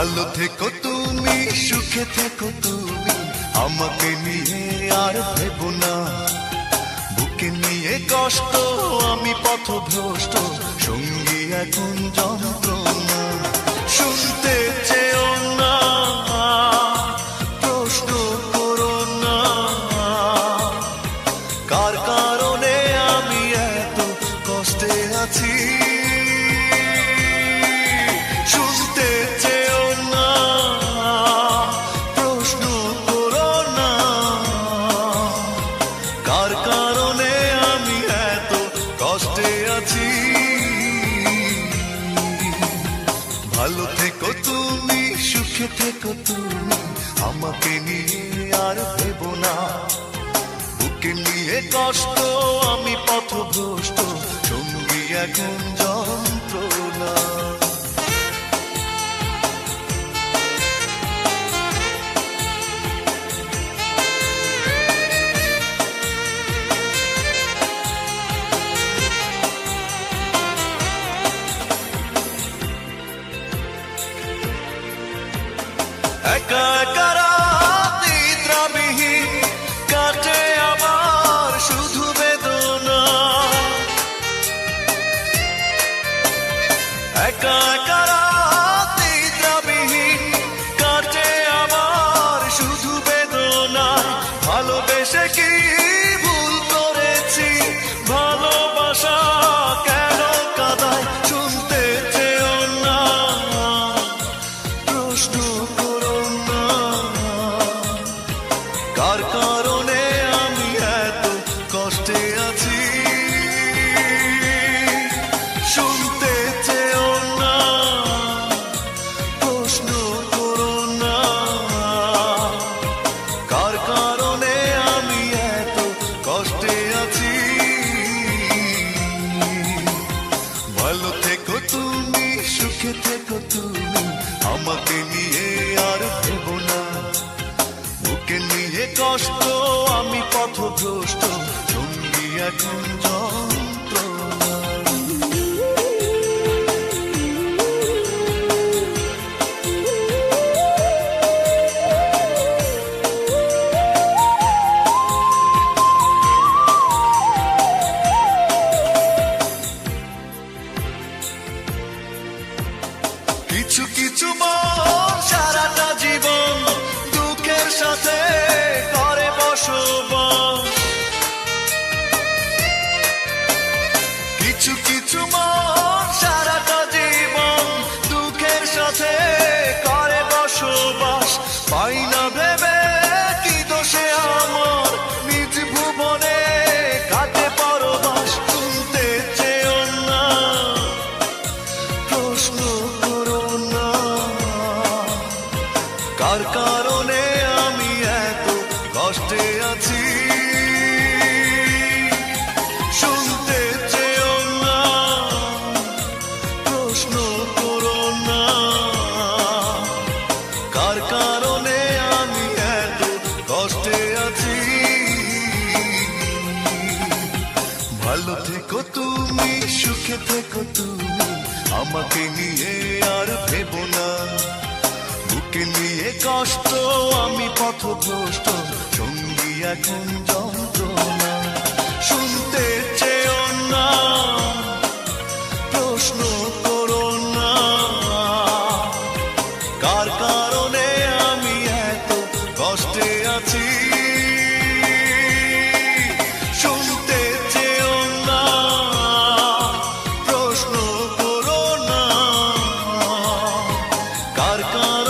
ভালো থেকো তুমি, সুখে থেকো তুমি। আমাকে নিয়ে আর ভেবো না। বুকে নিয়ে কষ্ট, আমি পথ ভ্রষ্ট সঙ্গী এখন যন্ত্রণা। শুনতে চেও না, প্রশ্ন থেকো তুমি, সুখে থেকো তুমি। আমাকে নিয়ে আর ভেবো না। বুকে নিয়ে কষ্ট, আমি পথভ্রষ্ট। সঙ্গী এখন একা একা রাত নিদ্রাবিহীন কাটে আমার শুধু বেদনা। একা একা রাত নিদ্রাবিহীন কাটে আমার শুধু বেদনা। ভালোবেসে কি ভুল করেছি? ভালোবাসা কেন কাদায় শুনতে চেও না? প্রশ্ন সুখে থেকো তুমি। আমাকে নিয়ে আর ভেব না। ওকে নিয়ে কষ্ট, আমি পথভ্রষ্ট। জঙ্গি এখন যন্ত্রণা কার কারণে আমি এত কষ্টে আছি। শুনতে প্রশ্ন করো না। কার আমি এত কষ্টে আছি? ভালো থেকো তুমি, সুখে থেকো তুমি, আমাকে নিয়ে আর ভেবো না। কষ্ট আমি পথ ভ্রষ্ট সঙ্গী এখন যন্ত্রণা। শুনতে চেয়েও না, প্রশ্ন করো না। কার কারণে আমি এত কষ্টে আছি? কার কার